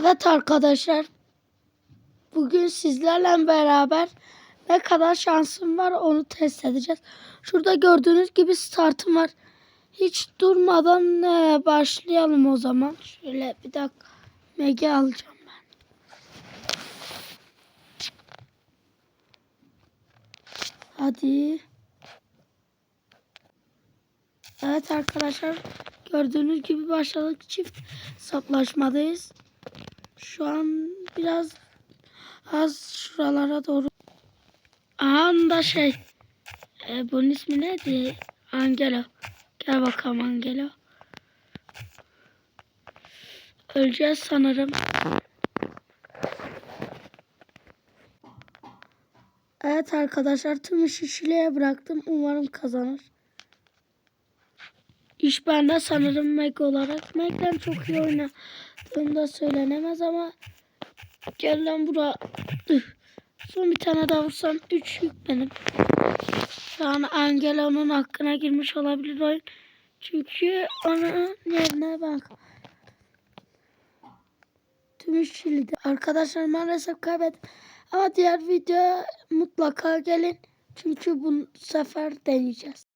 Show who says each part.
Speaker 1: Evet arkadaşlar. Bugün sizlerle beraber ne kadar şansım var onu test edeceğiz. Şurada gördüğünüz gibi startım var. Hiç durmadan e, başlayalım o zaman. Şöyle bir dakika. Megi alacağım ben. Hadi. Evet arkadaşlar. Gördüğünüz gibi başladık. Çift hesaplaşmadayız. Şu an biraz az şuralara doğru. Anda şey. E, bunun ismi neydi? Angela. Gel bakalım Angela. Öleceğiz sanırım. Evet arkadaşlar tüm işi Şile'ye bıraktım. Umarım kazanır. İş bende sanırım Meg olarak. Meg'den çok iyi oynadığım da söylenemez ama gel lan bura. Son bir tane daha vursam 3 yük benim. Şu an Angela'nın hakkına girmiş olabilir oyun. Çünkü onun yerine bak. Tüm iş Şili'de. Arkadaşlar maalesef kaybettim. Ama diğer video mutlaka gelin. Çünkü bu sefer deneyeceğiz.